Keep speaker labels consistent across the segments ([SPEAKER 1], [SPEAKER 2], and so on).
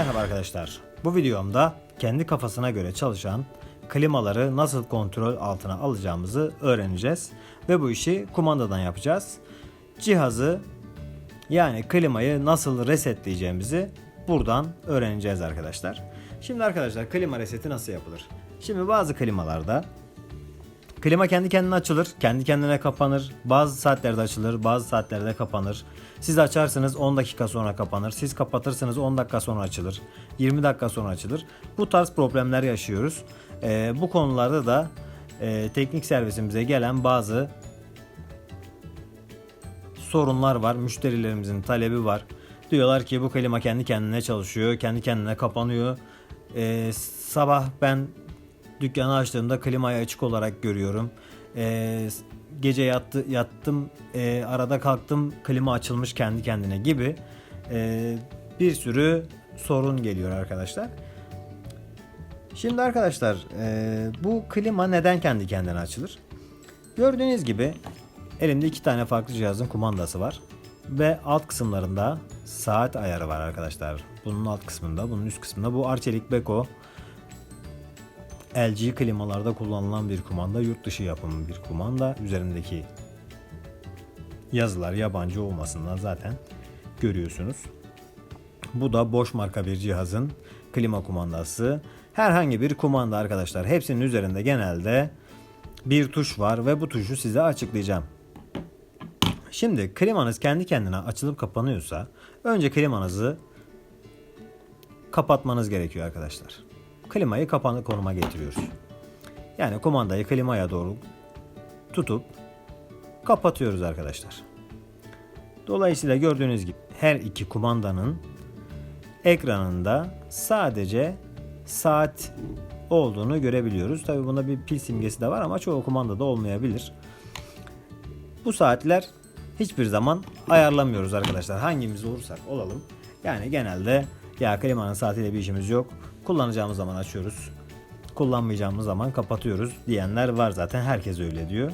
[SPEAKER 1] Merhaba arkadaşlar. Bu videomda kendi kafasına göre çalışan klimaları nasıl kontrol altına alacağımızı öğreneceğiz. Ve bu işi kumandadan yapacağız. Cihazı yani klimayı nasıl resetleyeceğimizi buradan öğreneceğiz arkadaşlar. Şimdi arkadaşlar klima reseti nasıl yapılır? Şimdi bazı klimalarda Klima kendi kendine açılır, kendi kendine kapanır. Bazı saatlerde açılır, bazı saatlerde kapanır. Siz açarsınız 10 dakika sonra kapanır. Siz kapatırsınız 10 dakika sonra açılır. 20 dakika sonra açılır. Bu tarz problemler yaşıyoruz. Ee, bu konularda da e, teknik servisimize gelen bazı sorunlar var. Müşterilerimizin talebi var. Diyorlar ki bu klima kendi kendine çalışıyor, kendi kendine kapanıyor. Ee, sabah ben dükkanı açtığımda klimayı açık olarak görüyorum. Ee, gece yattı, yattım, e, arada kalktım, klima açılmış kendi kendine gibi e, bir sürü sorun geliyor arkadaşlar. Şimdi arkadaşlar e, bu klima neden kendi kendine açılır? Gördüğünüz gibi elimde iki tane farklı cihazın kumandası var. Ve alt kısımlarında saat ayarı var arkadaşlar. Bunun alt kısmında, bunun üst kısmında bu Arçelik Beko LG klimalarda kullanılan bir kumanda, yurt dışı yapımı bir kumanda. Üzerindeki yazılar yabancı olmasından zaten görüyorsunuz. Bu da boş marka bir cihazın klima kumandası. Herhangi bir kumanda arkadaşlar. Hepsinin üzerinde genelde bir tuş var ve bu tuşu size açıklayacağım. Şimdi klimanız kendi kendine açılıp kapanıyorsa önce klimanızı kapatmanız gerekiyor arkadaşlar. Klimayı kapanık konuma getiriyoruz. Yani kumandayı klimaya doğru tutup kapatıyoruz arkadaşlar. Dolayısıyla gördüğünüz gibi her iki kumandanın ekranında sadece saat olduğunu görebiliyoruz. Tabi bunda bir pil simgesi de var ama çoğu kumandada olmayabilir. Bu saatler hiçbir zaman ayarlamıyoruz arkadaşlar. Hangimiz olursak olalım. Yani genelde ya klimanın saatiyle bir işimiz yok. Kullanacağımız zaman açıyoruz. Kullanmayacağımız zaman kapatıyoruz diyenler var zaten. Herkes öyle diyor.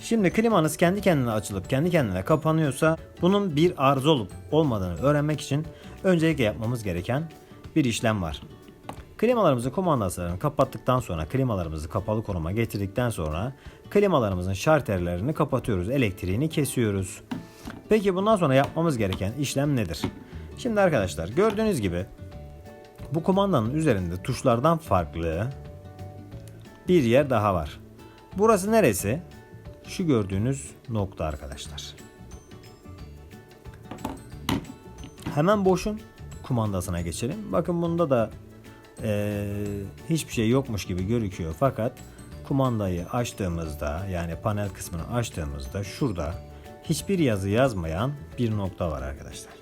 [SPEAKER 1] Şimdi klimanız kendi kendine açılıp kendi kendine kapanıyorsa bunun bir arıza olup olmadığını öğrenmek için öncelikle yapmamız gereken bir işlem var. Klimalarımızı kumandasını kapattıktan sonra klimalarımızı kapalı konuma getirdikten sonra klimalarımızın şarterlerini kapatıyoruz. Elektriğini kesiyoruz. Peki bundan sonra yapmamız gereken işlem nedir? Şimdi arkadaşlar gördüğünüz gibi bu kumandanın üzerinde tuşlardan farklı bir yer daha var. Burası neresi? Şu gördüğünüz nokta arkadaşlar. Hemen boşun kumandasına geçelim. Bakın bunda da eee, hiçbir şey yokmuş gibi gözüküyor. Fakat kumandayı açtığımızda yani panel kısmını açtığımızda şurada hiçbir yazı yazmayan bir nokta var arkadaşlar.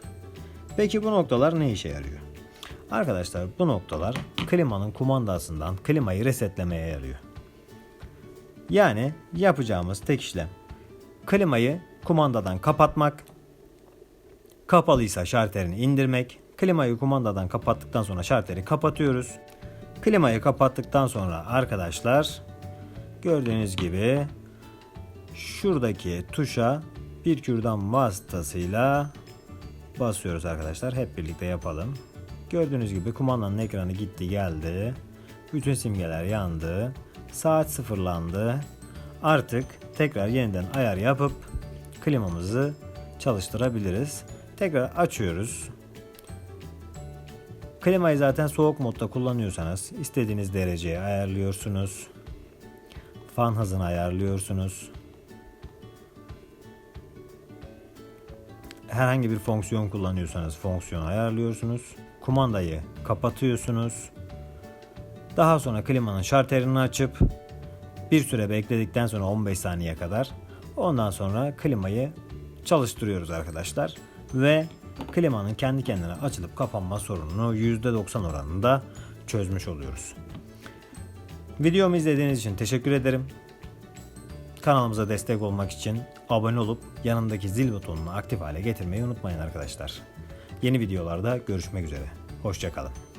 [SPEAKER 1] Peki bu noktalar ne işe yarıyor? Arkadaşlar bu noktalar klimanın kumandasından klimayı resetlemeye yarıyor. Yani yapacağımız tek işlem klimayı kumandadan kapatmak, kapalıysa şarterini indirmek, klimayı kumandadan kapattıktan sonra şarteri kapatıyoruz. Klimayı kapattıktan sonra arkadaşlar gördüğünüz gibi şuradaki tuşa bir kürdan vasıtasıyla basıyoruz arkadaşlar. Hep birlikte yapalım. Gördüğünüz gibi kumandanın ekranı gitti geldi. Bütün simgeler yandı. Saat sıfırlandı. Artık tekrar yeniden ayar yapıp klimamızı çalıştırabiliriz. Tekrar açıyoruz. Klimayı zaten soğuk modda kullanıyorsanız istediğiniz dereceye ayarlıyorsunuz. Fan hızını ayarlıyorsunuz. Herhangi bir fonksiyon kullanıyorsanız fonksiyonu ayarlıyorsunuz. Kumandayı kapatıyorsunuz. Daha sonra klimanın şarterini açıp bir süre bekledikten sonra 15 saniye kadar ondan sonra klimayı çalıştırıyoruz arkadaşlar ve klimanın kendi kendine açılıp kapanma sorununu %90 oranında çözmüş oluyoruz. Videomu izlediğiniz için teşekkür ederim. Kanalımıza destek olmak için abone olup yanındaki zil butonunu aktif hale getirmeyi unutmayın arkadaşlar. Yeni videolarda görüşmek üzere. Hoşçakalın.